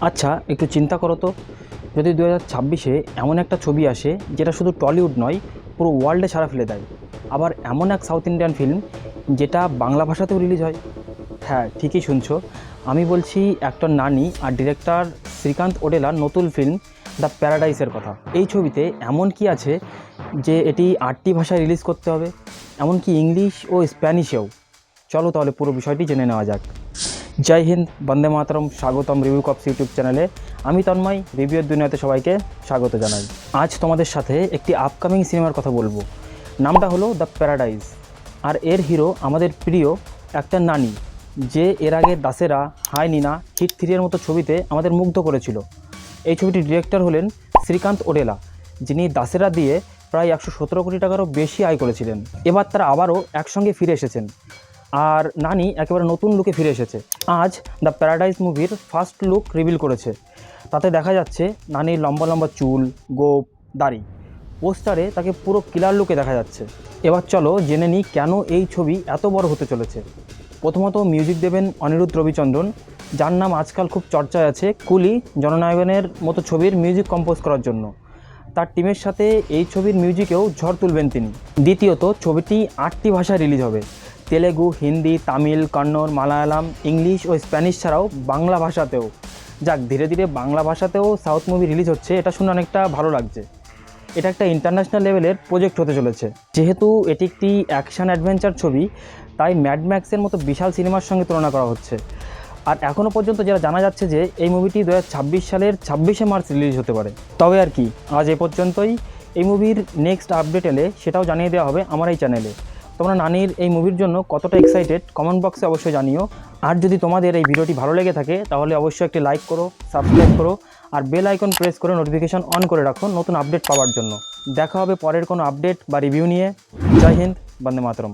আচ্ছা একটু চিন্তা করো তো। যদি দু হাজার ছাব্বিশে এমন একটা ছবি আসে, যেটা শুধু টলিউড নয়, পুরো ওয়ার্ল্ডে ছাড়া ফেলে দেয়। আবার এমন এক সাউথ ইন্ডিয়ান ফিল্ম, যেটা বাংলা ভাষাতেও রিলিজ হয়। হ্যাঁ ঠিকই শুনছো। আমি বলছি অ্যাক্টর নানি আর ডিরেক্টর শ্রীকান্ত ওডেলার নতুন ফিল্ম, দ্য প্যারাডাইসের কথা। এই ছবিতে এমন কি আছে, যে এটি আটটি ভাষায় রিলিজ করতে হবে? এমনকি ইংলিশ ও স্প্যানিশেও। চলো তাহলে পুরো বিষয়টি জেনে নেওয়া যাক। জয় হিন্দ, বন্দে মাতরম, স্বাগতম রিভিউ কপস ইউটিউব চ্যানেলে। আমি তন্ময় রিভিউয়ের দুনিয়াতে সবাইকে স্বাগত জানাই। আজ তোমাদের সাথে একটি আপকামিং সিনেমার কথা বলব। নামটা হলো দ্য প্যারাডাইজ আর এর হিরো আমাদের প্রিয় একটা নানি, যে এর আগে দাসেরা হাই নিনা হিট থ্রিয়ের মতো ছবিতে আমাদের মুগ্ধ করেছিল। এই ছবিটির ডিরেক্টর হলেন শ্রীকান্ত ওডেলা, যিনি দাসেরা দিয়ে প্রায় একশো সতেরো কোটি টাকারও বেশি আয় করেছিলেন। এবার তারা আবারও একসঙ্গে ফিরে এসেছেন। আর নানি একেবারে নতুন লুকে ফিরে এসেছে। আজ দ্য প্যারাডাইজ মুভির ফার্স্ট লুক রিভিল করেছে। তাতে দেখা যাচ্ছে নানির লম্বা লম্বা চুল, গোপ, দাড়ি। পোস্টারে তাকে পুরো কিলার লুকে দেখা যাচ্ছে। এবার চলো জেনে নিই কেন এই ছবি এত বড় হতে চলেছে। প্রথমত মিউজিক দেবেন অনিরুদ্ধ রবিচন্দ্রন, যার নাম আজকাল খুব চর্চায় আছে কুলি জননায়কনের মতো ছবির মিউজিক কম্পোজ করার জন্য। তার টিমের সাথে এই ছবির মিউজিকেও ঝড় তুলবেন তিনি। দ্বিতীয়ত ছবিটি আটটি ভাষায় রিলিজ হবে। তেলেগু, হিন্দি, তামিল, কন্নড়, মালায়ালাম, ইংলিশ ও স্প্যানিশ ছাড়াও বাংলা ভাষাতেও। যাক, ধীরে ধীরে বাংলা ভাষাতেও সাউথ মুভি রিলিজ হচ্ছে, এটা শুনে অনেকটা ভালো লাগছে। এটা একটা ইন্টারন্যাশনাল লেভেলের প্রজেক্ট হতে চলেছে। যেহেতু এটি একটি অ্যাকশন অ্যাডভেঞ্চার ছবি, তাই ম্যাড ম্যাক্সের মতো বিশাল সিনেমার সঙ্গে তুলনা করা হচ্ছে। আর এখনও পর্যন্ত যারা জানা যাচ্ছে যে, এই মুভিটি দু হাজার ছাব্বিশ সালের ছাব্বিশে মার্চ রিলিজ হতে পারে। তবে আর কি, আজ এ পর্যন্তই। এই মুভির নেক্সট আপডেট এলে সেটাও জানিয়ে দেওয়া হবে আমার এই চ্যানেলে তোমরা নানির এই মুভির জন্য কতটা এক্সাইটেড কমেন্ট বক্সে অবশ্যই জানিও। আর যদি তোমাদের এই ভিডিওটি ভালো লেগে থাকে, তাহলে অবশ্যই একটি লাইক করো সাবস্ক্রাইব করো, আর বেল আইকন প্রেস করে নোটিফিকেশন অন করে রাখো নতুন আপডেট পাওয়ার জন্য। দেখা হবে পরের কোনো আপডেট বা রিভিউ নিয়ে। জয় হিন্দ, বন্দে মাতরম।